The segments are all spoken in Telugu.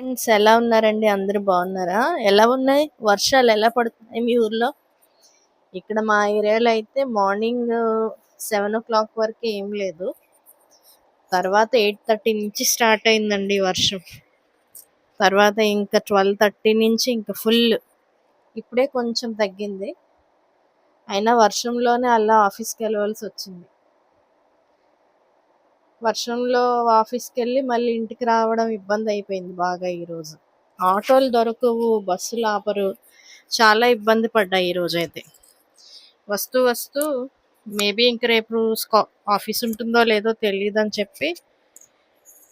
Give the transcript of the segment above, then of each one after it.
ఫ్రెండ్స్ ఎలా ఉన్నారండి? అందరూ బాగున్నారా? ఎలా ఉన్నాయి? వర్షాలు ఎలా పడుతున్నాయి మీ ఊర్లో? ఇక్కడ మా ఏరియాలో అయితే మార్నింగ్ సెవెన్ ఓ క్లాక్ వరకు ఏం లేదు. తర్వాత ఎయిట్ థర్టీ నుంచి స్టార్ట్ అయిందండి వర్షం. తర్వాత ఇంకా ట్వెల్వ్ థర్టీ నుంచి ఇంకా ఫుల్ ఇప్పుడే కొంచెం తగ్గింది. అయినా వర్షంలోనే అలా ఆఫీస్కి వెళ్ళవలసి వచ్చింది. వర్షంలో ఆఫీస్కి వెళ్ళి మళ్ళీ ఇంటికి రావడం ఇబ్బంది అయిపోయింది బాగా ఈరోజు. ఆటోలు దొరకవు బస్సులు ఆపరు. చాలా ఇబ్బంది పడ్డాయి ఈరోజు అయితే వస్తూ వస్తూ మేబీ ఇంక రేపు స్కా- ఆఫీస్ ఉంటుందో లేదో తెలియదని చెప్పి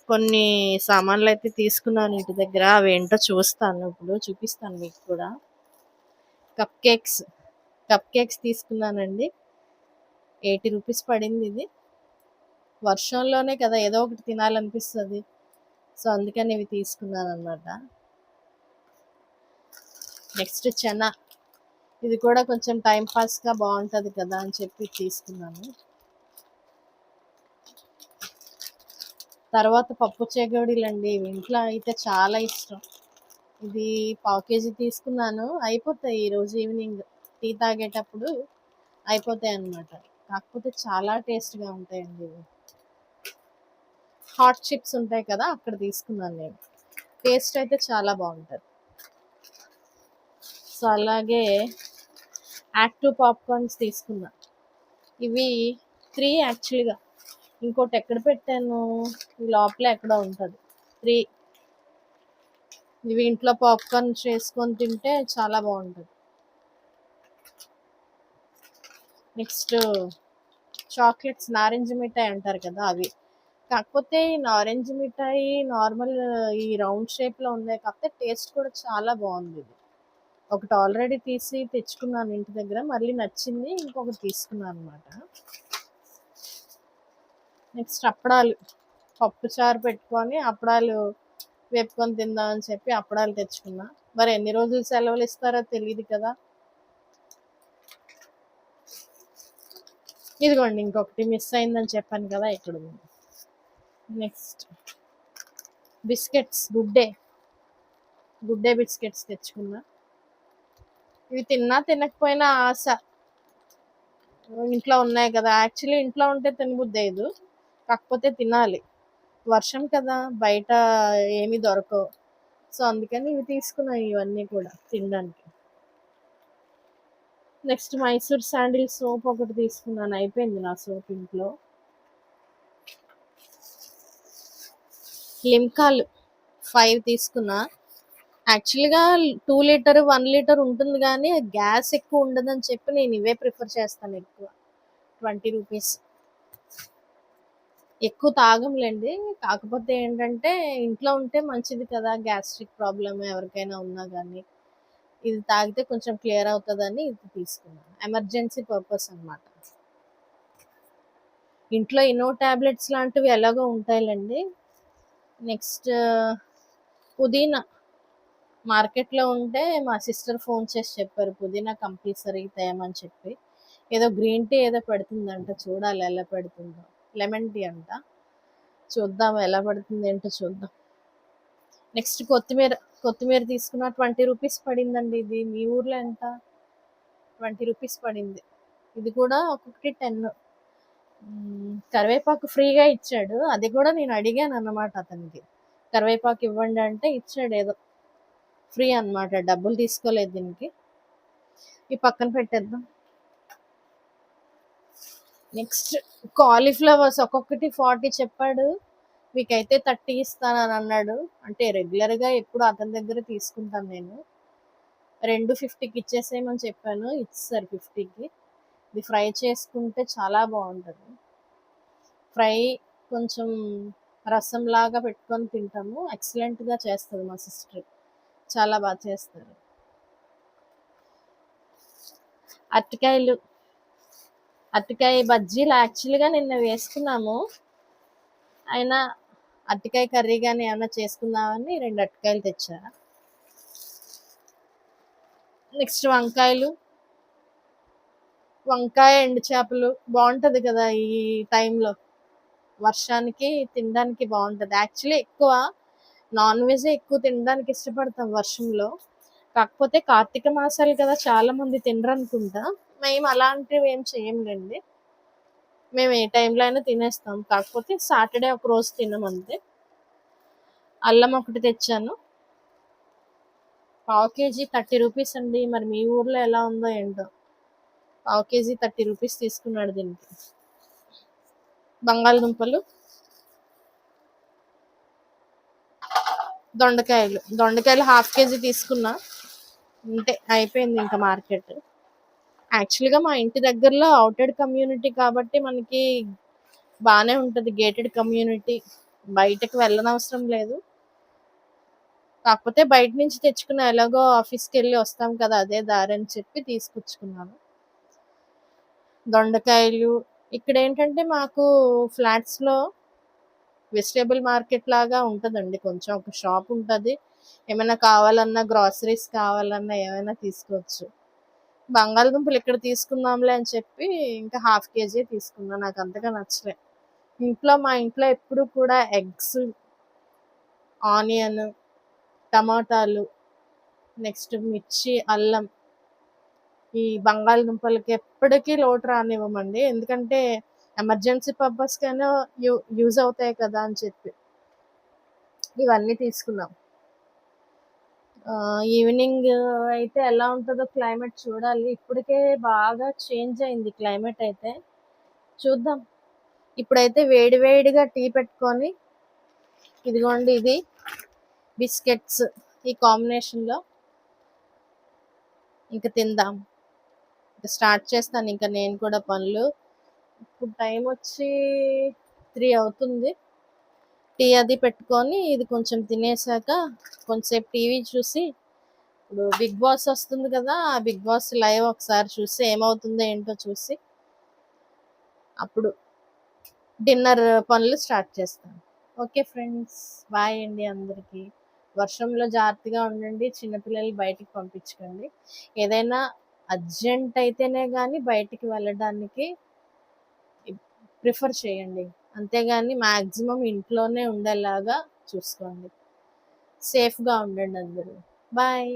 కొన్ని సామాన్లు అయితే తీసుకున్నాను ఇంటి దగ్గర. అవి ఏంటో చూస్తాను ఇప్పుడు చూపిస్తాను మీకు కూడా. కప్ కేక్స్ కప్ కేక్స్ తీసుకున్నానండి. ఎయిటీ రూపీస్ పడింది ఇది. వర్షంలోనే కదా ఏదో ఒకటి తినాలనిపిస్తుంది. సో అందుకని ఇవి తీసుకున్నాను అనమాట నెక్స్ట్ చెనా. ఇది కూడా కొంచెం టైం పాస్గా బాగుంటుంది కదా అని చెప్పి తీసుకున్నాను. తర్వాత పప్పు చేగోడీలండి. ఇవి ఇంట్లో అయితే చాలా ఇష్టం. ఇది పావు కేజీ తీసుకున్నాను. అయిపోతాయి ఈరోజు ఈవినింగ్ టీ తాగేటప్పుడు అయిపోతాయి అన్నమాట కాకపోతే చాలా టేస్ట్గా ఉంటాయండి ఇవి. హాట్ చిప్స్ ఉంటాయి కదా అక్కడ తీసుకున్నాను నేను. టేస్ట్ అయితే చాలా బాగుంటుంది. సో అలాగే యాక్టివ్ పాప్కార్న్స్ తీసుకున్నా. ఇవి త్రీ యాక్చువల్గా. ఇంకోటి ఎక్కడ పెట్టాను? ఈ లోపల ఎక్కడ ఉంటుంది. త్రీ. ఇవి ఇంట్లో పాప్కార్న్ చేసుకొని తింటే చాలా బాగుంటుంది. నెక్స్ట్ చాక్లెట్స్ నారింజ మిఠాయి అంటారు కదా అవి. కాకపోతే ఈ నారింజ మిఠాయి నార్మల్ ఈ రౌండ్ షేప్లో ఉన్నాయి కాకపోతే టేస్ట్ కూడా చాలా బాగుంది ఇది. ఒకటి ఆల్రెడీ తీసి తెచ్చుకున్నాను ఇంటి దగ్గర మళ్ళీ నచ్చింది ఇంకొకటి తీసుకున్నాను అనమాట నెక్స్ట్ అప్పడాలు. పప్పు చారు పెట్టుకొని అప్పడాలు వేపుకొని తిందామని చెప్పి అప్పడాలు తెచ్చుకున్నా. మరి ఎన్ని రోజులు సెలవులు ఇస్తారో తెలియదు కదా. ఇదిగోండి ఇంకొకటి మిస్ అయిందని చెప్పాను కదా ఇక్కడ ఉంది next biscuits Good Day. Good Day biscuits తెచ్చుకున్నా. ఇవి తిన్నా తినకపోయినా ఆశ. ఇంట్లో ఉన్నాయి కదా. యాక్చువల్లీ ఇంట్లో ఉంటే తినబుద్దేదు అయ్యదు. కాకపోతే తినాలి. వర్షం కదా బయట ఏమీ దొరకవు. సో అందుకని ఇవి తీసుకున్నాయి ఇవన్నీ కూడా తినడానికి. నెక్స్ట్ మైసూర్ శాండిల్ సోప్ ఒకటి తీసుకున్నాను. అయిపోయింది నా సోప్ ఇంట్లో. లిమ్కాలు ఫైవ్ తీసుకున్నా. యాక్చువల్గా టూ లీటర్ వన్ లీటర్ ఉంటుంది కానీ గ్యాస్ ఎక్కువ ఉండదని చెప్పి నేను ఇవే ప్రిఫర్ చేస్తాను ఎక్కువ. Twenty rupees. ఎక్కువ తాగంలేండి. కాకపోతే ఏంటంటే ఇంట్లో ఉంటే మంచిది కదా గ్యాస్ట్రిక్ ప్రాబ్లమ్ ఎవరికైనా ఉన్నా కానీ. ఇది తాగితే కొంచెం క్లియర్ అవుతుందని ఇది తీసుకున్నాను. ఎమర్జెన్సీ పర్పస్ అన్నమాట. ఇంట్లో ఇనో టాబ్లెట్స్ లాంటివి ఎలాగో ఉంటాయిలండి. నెక్స్ట్ పుదీనా. మార్కెట్లో ఉంటే మా సిస్టర్ ఫోన్ చేసి చెప్పారు పుదీనా కంపల్సరీ తేమని చెప్పి. ఏదో గ్రీన్ టీ ఏదో పెడుతుందంట చూడాలి ఎలా పెడుతుందో. లెమన్ టీ అంట. చూద్దాం ఎలా పడుతుంది ఏంటో చూద్దాం. నెక్స్ట్ కొత్తిమీర. కొత్తిమీర తీసుకున్న ట్వంటీ రూపీస్ పడిందండి ఇది. మీ ఊర్లో ఎంత? ట్వంటీ రూపీస్ పడింది. ఇది కూడా ఒక్కొక్కటి టెన్. కరివేపాకు ఫ్రీగా ఇచ్చాడు. అది కూడా నేను అడిగాను అన్నమాట అతనికి. కరివేపాకు ఇవ్వండి అంటే ఇచ్చాడు ఏదో. ఫ్రీ అన్నమాట డబ్బులు తీసుకోలేదు దీనికి. ఈ పక్కన పెట్టేద్దాం. నెక్స్ట్ కాలీఫ్లవర్స్ ఒక్కొక్కటి ఫార్టీ చెప్పాడు. మీకైతే థర్టీ ఇస్తానని అన్నాడు. అంటే రెగ్యులర్గా ఎప్పుడు అతని దగ్గర తీసుకుంటాను నేను. రెండు ఫిఫ్టీకి ఇచ్చేసేయమని చెప్పాను. ఇచ్చేసారు ఫిఫ్టీకి. ఇది ఫ్రై చేసుకుంటే చాలా బాగుంటుంది. ఫ్రై కొంచెం రసం లాగా పెట్టుకొని తింటాము. ఎక్సలెంట్గా చేస్తుంది మా సిస్టర్. చాలా బాగా చేస్తారు. అరటికాయలు అరటికాయ బజ్జీలు యాక్చువల్గా నిన్న వేసుకున్నాము. అయినా అరటికాయ కర్రీ కానీ ఏమైనా చేసుకుందామని రెండు అరటికాయలు తెచ్చా. నెక్స్ట్ వంకాయలు. వంకాయ ఎండు చేపలు బాగుంటుంది కదా ఈ టైంలో. వర్షానికి తినడానికి బాగుంటుంది. యాక్చువల్లీ ఎక్కువ నాన్ వెజ్ ఎక్కువ తినడానికి ఇష్టపడతాం వర్షంలో. కాకపోతే కార్తీక మాసాలు కదా చాలామంది తినరు అనుకుంటా మేము అలాంటివి ఏం చేయండి మేము ఏ టైంలో అయినా తినేస్తాం. కాకపోతే సాటర్డే ఒక రోజు తినం అంతే. అల్లం ఒకటి తెచ్చాను. పావు కేజీ థర్టీ రూపీస్ అండి. మరి మీ ఊర్లో ఎలా ఉందో ఏంటో. పావు కేజీ థర్టీ రూపీస్ తీసుకున్నాడు దీనికి. బంగాళదుంపలు. దొండకాయలు. దొండకాయలు హాఫ్ కేజీ తీసుకున్నా. అంతే అయిపోయింది ఇంకా మార్కెట్. యాక్చువల్గా మా ఇంటి దగ్గరలో అవుటెడ్ కమ్యూనిటీ కాబట్టి మనకి బాగానే ఉంటుంది గేటెడ్ కమ్యూనిటీ. బయటకు వెళ్ళనవసరం లేదు. కాకపోతే బయట నుంచి తెచ్చుకున్న ఎలాగో ఆఫీస్కి వెళ్ళి వస్తాం కదా అదే దారి అని చెప్పి తీసుకొచ్చుకున్నాను. దొండకాయలు ఇక్కడ ఏంటంటే మాకు ఫ్లాట్స్లో వెజిటేబుల్ మార్కెట్ లాగా ఉంటుందండి. కొంచెం ఒక షాప్ ఉంటుంది. ఏమైనా కావాలన్నా గ్రాసరీస్ కావాలన్నా ఏమైనా తీసుకోవచ్చు. బంగాళదుంపలు ఇక్కడ తీసుకుందాంలే అని చెప్పి ఇంకా హాఫ్ కేజీ తీసుకున్నాను నాకు అంతగా నచ్చలే. ఇంట్లో మా ఇంట్లో ఎప్పుడు కూడా ఎగ్స్ ఆనియన్ టమాటాలు నెక్స్ట్ మిర్చి అల్లం ఈ బంగాళదుంపలకి ఎప్పటికీ లోటు రానివ్వమండి. ఎందుకంటే ఎమర్జెన్సీ పర్పస్కైనా యూ యూజ్ అవుతాయి కదా అని చెప్పి. ఇవన్నీ తీసుకున్నాం. ఈవినింగ్ అయితే ఎలా ఉంటుందో క్లైమేట్ చూడాలి. ఇప్పటికే బాగా చేంజ్ అయింది క్లైమేట్ అయితే. చూద్దాం. ఇప్పుడైతే వేడి వేడిగా టీ పెట్టుకొని ఇదిగోండి ఇది బిస్కెట్స్ ఈ కాంబినేషన్లో. ఇంకా తిందాం. ఇంకా స్టార్ట్ చేస్తాను. ఇంకా నేను కూడా పనులు. ఇప్పుడు టైం వచ్చి త్రీ అవుతుంది. టీ అది పెట్టుకొని ఇది కొంచెం తినేసాక కొంచెంసేపు టీవీ చూసి ఇప్పుడు బిగ్ బాస్ వస్తుంది కదా ఆ బిగ్ బాస్ లైవ్ ఒకసారి చూసి ఏమవుతుందో ఏంటో చూసి అప్పుడు డిన్నర్ పనులు స్టార్ట్ చేస్తాను. ఓకే ఫ్రెండ్స్ బాయ్ అండి అందరికీ. వర్షంలో జాగ్రత్తగా ఉండండి చిన్నపిల్లలు బయటికి పంపించకండి. ఏదైనా అర్జెంట్ అయితేనే కానీ బయటికి వెళ్ళడానికి ప్రిఫర్ చేయండి. అంతేగాని మ్యాక్సిమం ఇంట్లోనే ఉండేలాగా చూసుకోండి. సేఫ్గా ఉండండి అందరూ. బాయ్.